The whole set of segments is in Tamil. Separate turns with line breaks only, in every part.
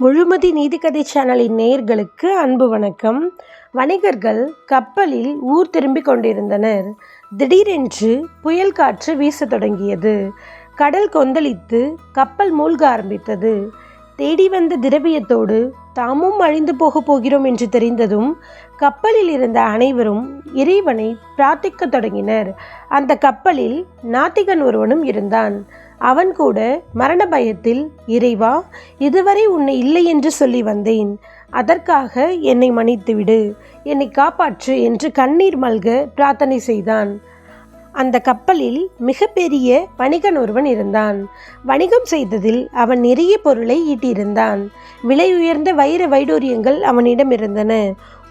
முழுமதி நீதிக்கதை சேனலின் நேயர்களுக்கு அன்பு வணக்கம். வணிகர்கள் கப்பலில் ஊர் திரும்பிக் கொண்டிருந்தனர். திடீரென்று புயல் காற்று வீசத் தொடங்கியது. கடல் கொந்தளித்து கப்பல் மூழ்க ஆரம்பித்தது. தேடி வந்த திரவியத்தோடு தாமும் அழிந்து போகப் போகிறோம் என்று தெரிந்ததும் கப்பலில் இருந்த அனைவரும் இறைவனை பிரார்த்திக்கத் தொடங்கினர். அந்த கப்பலில் நாத்திகன் ஒருவனும் இருந்தான். அவன் கூட மரண பயத்தில் இறைவா இதுவரை உன்னை இல்லை என்று சொல்லி வந்தேன். அதற்காக என்னை மன்னித்துவிடு. என்னை காப்பாற்று என்று கண்ணீர் மல்க பிரார்த்தனை செய்தான். அந்த கப்பலில் மிகப்பெரிய வணிகன் ஒருவன் இருந்தான். வணிகம் செய்ததில் அவன் நிறைய பொருளை ஈட்டியிருந்தான். விலை உயர்ந்த வைர வைடூரியங்கள் அவனிடம் இருந்தன.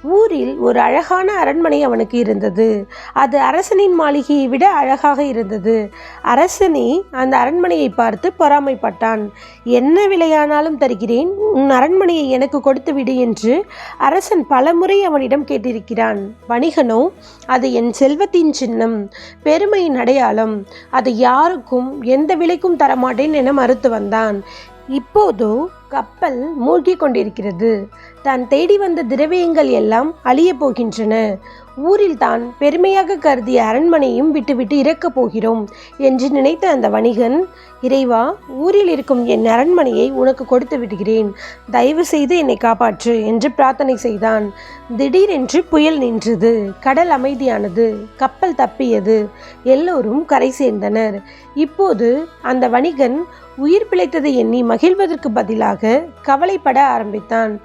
ஊரில் ஒரு அழகான அரண்மனை அவனுக்கு இருந்தது. அது அரசனின் மாளிகையை விட அழகாக இருந்தது. அரசனே அந்த அரண்மனையை பார்த்து பொறாமைப்பட்டான். என்ன விலையானாலும் தருகிறேன். உன் அரண்மனையை எனக்கு கொடுத்து விடு என்று அரசன் பலமுறை அவனிடம் கேட்டிருக்கிறான். வணிகனோ அது என் செல்வத்தின் சின்னம். பெருமையின் அடையாளம். அதை யாருக்கும் எந்த விலைக்கும் தரமாட்டேன் என மறுத்து வந்தான். இப்போதோ கப்பல் மூழ்கி கொண்டிருக்கிறது. தான் தேடி வந்த திரவியங்கள் எல்லாம் அழியப் போகின்றன. ஊரில் தான் பெருமையாக கருதிய அரண்மனையும் விட்டுவிட்டு இறக்கப் போகிறோம் என்று நினைத்த அந்த வணிகன் இறைவா ஊரில் இருக்கும் என் அரண்மனையை உனக்கு கொடுத்து விடுகிறேன். தயவு செய்து என்னை காப்பாற்று என்று பிரார்த்தனை செய்தான். திடீரென்று புயல் நின்றது. கடல் அமைதியானது. கப்பல் தப்பியது. எல்லோரும் கரை சேர்ந்தனர். இப்போது அந்த வணிகன் உயிர் பிழைத்ததை எண்ணி மகிழ்வதற்கு பதிலாக கவலைப்பட ஆரம்பித்தான்.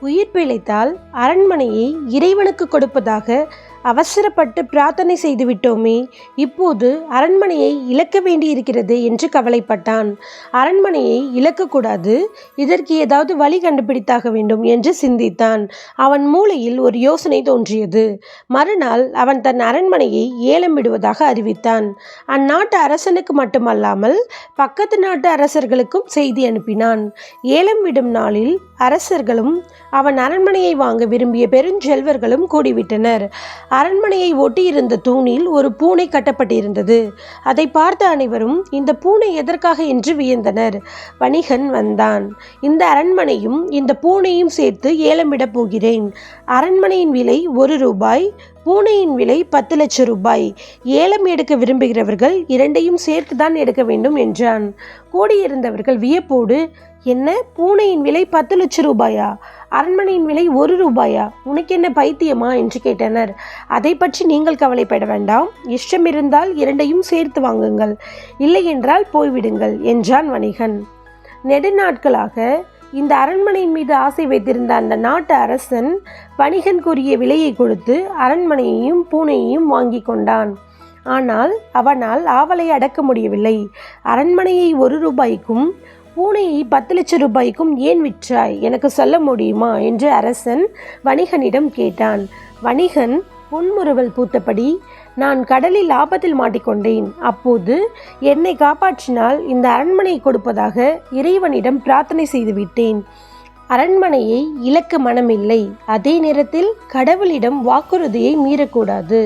உயிர் பிழைத்தால் அரண்மனையை இறைவனுக்கு கொடுப்பதாக அவசரப்பட்டு பிரார்த்தனை செய்துவிட்டோமே இப்போது அரண்மனையை இழக்க வேண்டியிருக்கிறது என்று கவலைப்பட்டான். அரண்மனையை இழக்கக்கூடாது இதற்கு ஏதாவது வழி கண்டுபிடித்தாக வேண்டும் என்று சிந்தித்தான். அவன் மூளையில் ஒரு யோசனை தோன்றியது. மறுநாள் அவன் தன் அரண்மனையை ஏலம் விடுவதாக அறிவித்தான். அந்நாட்டு அரசனுக்கு மட்டுமல்லாமல் பக்கத்து நாட்டு அரசர்களுக்கும் செய்தி அனுப்பினான். ஏலம் விடும் நாளில் அரசர்களும் அவன் அரண்மனையை வாங்க விரும்பிய பெருஞ்செல்வர்களும் கூடிவிட்டனர். அரண்மனையை ஒட்டியிருந்த தூணில் ஒரு பூனை கட்டப்பட்டிருந்தது. அதை பார்த்த அனைவரும் இந்த பூனை எதற்காக என்று வியந்தனர். வணிகன் வந்தான். இந்த அரண்மனையும் இந்த பூனையும் சேர்த்து ஏலமிடப் போகிறேன். அரண்மனையின் விலை ஒரு ரூபாய் பூனையின் விலை பத்து லட்சம் ரூபாய். ஏலம் எடுக்க விரும்புகிறவர்கள் இரண்டையும் சேர்த்து தான் எடுக்க வேண்டும் என்றான். கூடியிருந்தவர்கள் வியப்போடு என்ன? பூனையின் விலை பத்து லட்சம் ரூபாயா? அரண்மனையின் விலை ஒரு ரூபாயா? உனக்கு என்ன பைத்தியமா? என்று கேட்டனர். அதை பற்றி நீங்கள் கவலைப்பட வேண்டாம். இஷ்டம் இருந்தால் இரண்டையும் சேர்த்து வாங்குங்கள். இல்லை என்றால் போய்விடுங்கள் என்றான் வணிகன். நெடுநாட்களாக இந்த அரண்மனையின் மீது ஆசை வைத்திருந்த அந்த நாட்டு அரசன் வணிகன் கூறிய விலையை கொடுத்து அரண்மனையையும் பூனையையும் வாங்கி கொண்டான். ஆனால் அவனால் ஆவலை அடக்க முடியவில்லை. அரண்மனையை ஒரு ரூபாய்க்கும் பூனையை பத்து லட்சம் ரூபாய்க்கும் ஏன் விற்றாய்? எனக்கு சொல்ல முடியுமா? என்று அரசன் வணிகனிடம் கேட்டான். வணிகன் புன்முறுவல் பூத்தபடி நான் கடலில் ஆபத்தில் மாட்டிக்கொண்டேன். அப்போது என்னை காப்பாற்றினால் இந்த அரண்மனை கொடுப்பதாக இறைவனிடம் பிரார்த்தனை செய்துவிட்டேன் அரண்மனையை இழக்க மனமில்லை. அதே நேரத்தில் கடவுளிடம் வாக்குறுதியை மீறக்கூடாது.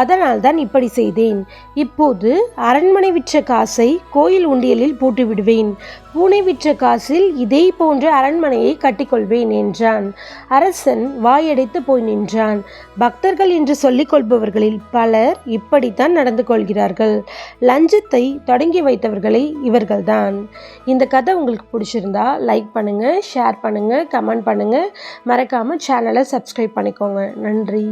அதனால் தான் இப்படி செய்தேன். இப்போது அரண்மனை விற்ற காசை கோயில் உண்டியலில் போட்டு விடுவேன் பூனை விற்ற காசில் இதே போன்ற அரண்மனையை கட்டிக்கொள்வேன் என்றான். அரசன் வாயடைத்து போய் நின்றான். பக்தர்கள் என்று சொல்லிக் கொள்பவர்களில் பலர் இப்படித்தான் நடந்து கொள்கிறார்கள். லஞ்சத்தை தொடங்கி வைத்தவர்களை இவர்கள்தான். இந்த கதை உங்களுக்கு பிடிச்சிருந்தா லைக் பண்ணுங்கள் ஷேர் பண்ணுங்கள் கமெண்ட் பண்ணுங்கள் மறக்காமல் சேனலை சப்ஸ்கிரைப் பண்ணிக்கோங்க. நன்றி.